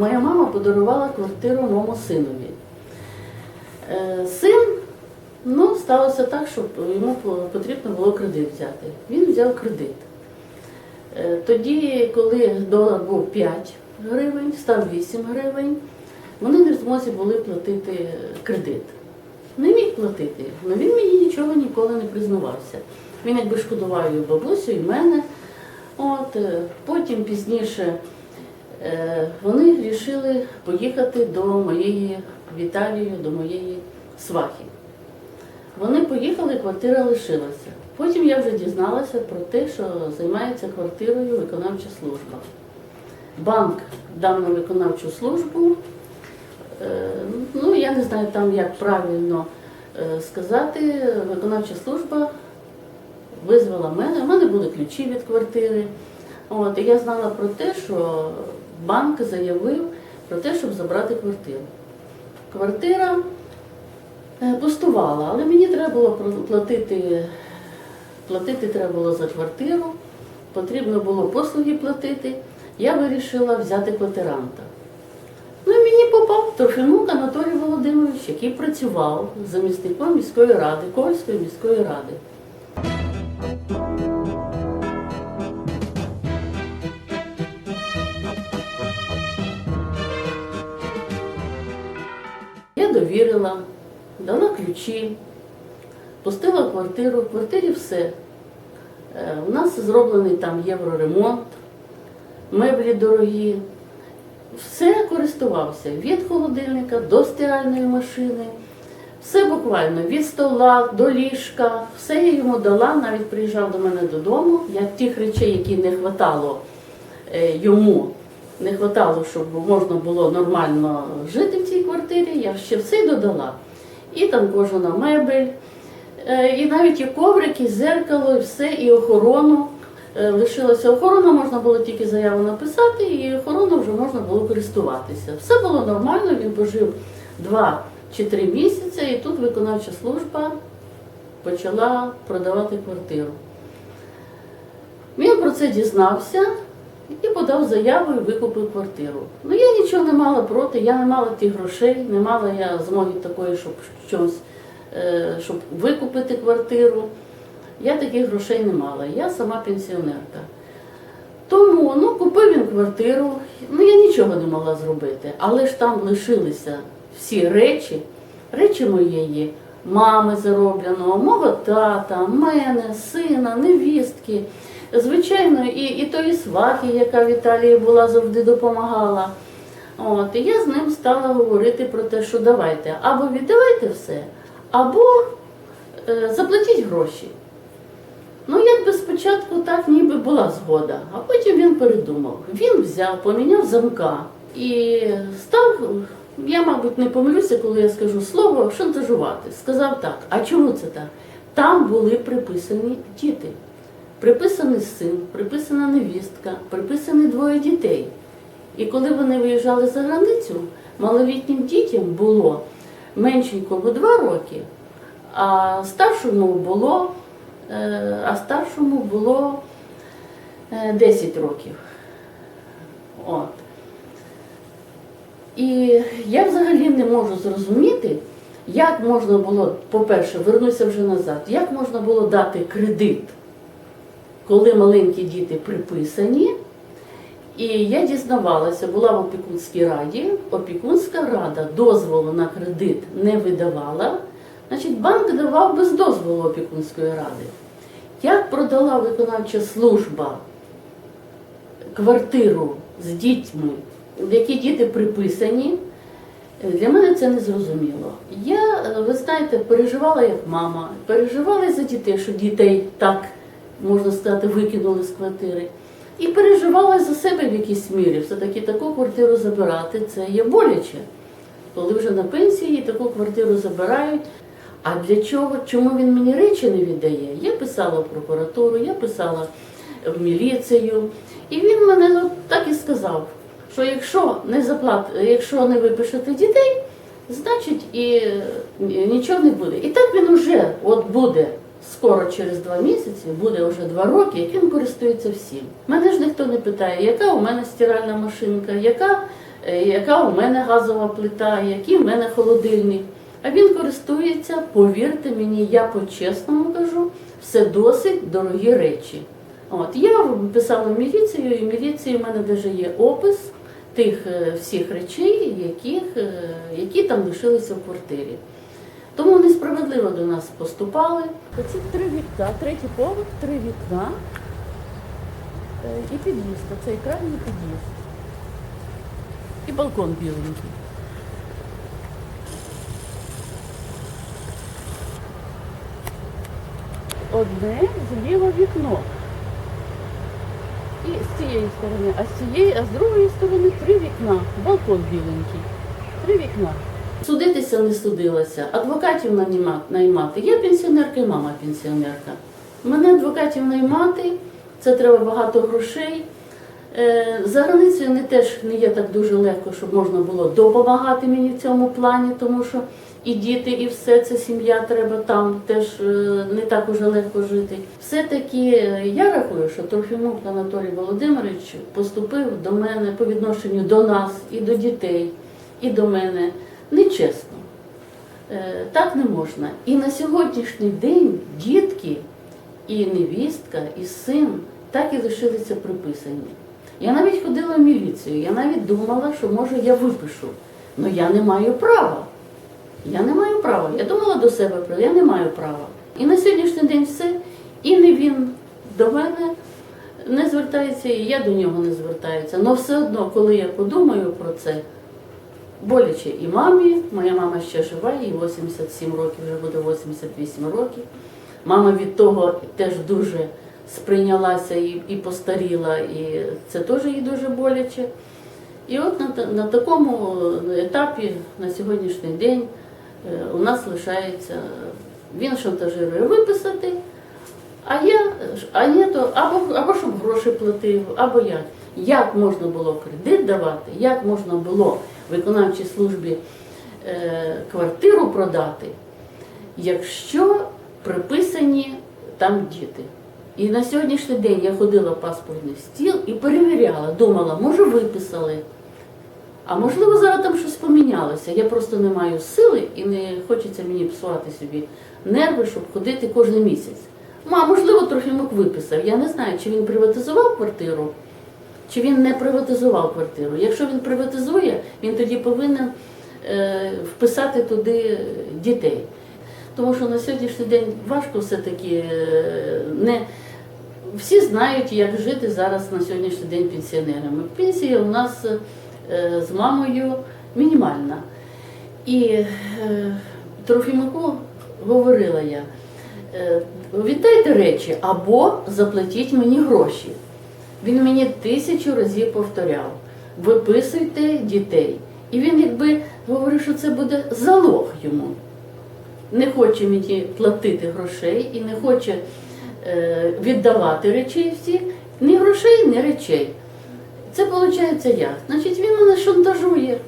Моя мама подарувала квартиру моєму синові. Е, Син, ну, сталося так, що йому потрібно було кредит взяти. Він взяв кредит. Е, Тоді, коли долар був 5 гривень, став 8 гривень, вони не в змозі були платити кредит. Не міг платити, але він мені нічого ніколи не признавався. Він якби шкодував і бабусю, і мене. От, е, потім пізніше вони вирішили поїхати до моєї в Італію, до моєї свахи. Вони поїхали, квартира лишилася. Потім я вже дізналася про те, що займається квартирою виконавча служба. Банк дав на виконавчу службу. е, Ну, я не знаю там, як правильно е, сказати, виконавча служба визвала мене. У мене були ключі від квартири. От, і я знала про те, що банк заявив про те, щоб забрати квартиру. Квартира е, пустувала, але мені треба було платити, платити треба було за квартиру, потрібно було послуги платити. Я вирішила взяти квартиранта. Ну і мені попав Трофимук Анатолій Володимирович, який працював замісником міської ради, Ковальської міської ради. Довірила, дала ключі, пустила квартиру. В квартирі все. Е, У нас зроблений там євроремонт, меблі дорогі. Все користувався від холодильника до стиральної машини. Все буквально від стола до ліжка, все я йому дала, навіть приїжджав до мене додому. Я тих речей, які не вистачало йому, не вистачало, щоб можна було нормально жити цій квартирі, я ще все додала. І там кожна мебель, е, і навіть і коврики, і зеркало, і все, і охорону. Е, Лишилася охорона, можна було тільки заяву написати, і охорону вже можна було користуватися. Все було нормально, він пожив два чи три місяці, і тут виконавча служба почала продавати квартиру. Він про це дізнався і подав заяву і викупив квартиру. Ну я нічого не мала проти, я не мала тих грошей, не мала я змоги такої, щоб щось, е, щоб викупити квартиру. Я таких грошей не мала, я сама пенсіонерка. Тому ну, купив він квартиру, ну я нічого не могла зробити, але ж там лишилися всі речі, речі моєї мами заробленого, мого тата, мене, сина, невістки. Звичайно, і, і тої свахи, яка в Італії була, завжди допомагала. От, і я з ним стала говорити про те, що давайте або віддавайте все, або е, заплатіть гроші. Ну, якби спочатку так ніби була згода, а потім він передумав. Він взяв, поміняв замка і став, я, мабуть, не помилюся, коли я скажу слово, шантажувати. Сказав так, а чому це так? Там були приписані діти. Приписаний син, приписана невістка, приписані двоє дітей. І коли вони виїжджали за границю, малолітнім дітям було меншенькому 2 роки, а старшому було, е, а старшому було е, 10 років. От. І я взагалі не можу зрозуміти, як можна було, по-перше, вернуся вже назад, як можна було дати кредит, коли маленькі діти приписані. І я дізнавалася, була в опікунській раді. Опікунська рада дозволу на кредит не видавала. Значить, банк давав без дозволу опікунської ради. Як продала виконавча служба квартиру з дітьми, в які діти приписані, для мене це не зрозуміло. Я, ви знаєте, переживала як мама, переживала за дітей, що дітей так, можна сказати, викинули з квартири. І переживала за себе в якійсь мірі. Все-таки таку квартиру забирати це є боляче. Коли вже на пенсії таку квартиру забирають. А для чого? Чому він мені речі не віддає? Я писала в прокуратуру, я писала в міліцію. І він мене так і сказав, що якщо не заплат, якщо не випишете дітей, значить і е, нічого не буде. І так він уже от буде скоро через два місяці, буде вже два роки, як він користується всім. Мене ж ніхто не питає, яка у мене стиральна машинка, яка, е, яка у мене газова плита, який у мене холодильник. А він користується, повірте мені, я по-чесному кажу, все досить дорогі речі. От я писала міліцію, і в міліції в мене навіть є опис тих е, всіх речей, яких, е, які там лишилися в квартирі. Тому несправедливо до нас поступали. Оці три вікна, третій поверх, три вікна е, і під'їзд, оцей крайній під'їзд. І балкон біленький. Одне зліва вікно. І з цієї сторони, а з цієї, а з другої сторони три вікна. Балкон біленький. Три вікна. Судитися не судилася, адвокатів наймати. Я пенсіонерка і мама пенсіонерка. Мене адвокатів наймати, це треба багато грошей. Е, За границею не теж не є так дуже легко, щоб можна було допомагати мені в цьому плані, тому що і діти, і все це сім'я треба там теж е, не так уже легко жити. Все-таки е, я рахую, що Трофімук Анатолій Володимирович поступив до мене по відношенню до нас і до дітей, і до мене нечесно. Е, Так не можна. І на сьогоднішній день дітки, і невістка, і син так і лишилися приписані. Я навіть ходила в міліцію, я навіть думала, що може я випишу. Але я не маю права. Я не маю права. Я думала до себе про я не маю права. І на сьогоднішній день все. І не він до мене не звертається, і я до нього не звертаюся. Але все одно, коли я подумаю про це, боляче і мамі, моя мама ще жива, їй 87 років, вже буде 88 років. Мама від того теж дуже сприйнялася і, і постаріла, і це теж їй дуже боляче. І от на, на такому етапі на сьогоднішній день е, у нас лишається, він шантажирує виписати, а я, а ні, то або, або щоб гроші платив, або як. Як можна було кредит давати, як можна було виконавчій службі е, квартиру продати, якщо приписані там діти. І на сьогоднішній день я ходила в паспортний стіл і перевіряла, думала, може виписали. А можливо, зараз там щось помінялося. Я просто не маю сили і не хочеться мені псувати собі нерви, щоб ходити кожен місяць. Ну, а можливо, Трофімок виписав. Я не знаю, чи він приватизував квартиру, чи він не приватизував квартиру. Якщо він приватизує, він тоді повинен е, вписати туди дітей. Тому що на сьогоднішній день важко все-таки е, не всі знають, як жити зараз на сьогоднішній день пенсіонерами. Пенсія у нас е, з мамою мінімальна. І Трофімику говорила я, віддайте речі або заплатіть мені гроші. Він мені тисячу разів повторяв: виписуйте дітей. І він якби говорив, що це буде залог йому. Не хоче мені платити грошей і не хоче е, віддавати речей всіх, ні грошей, ні речей. Це виходить як? Значить, він мене шантажує.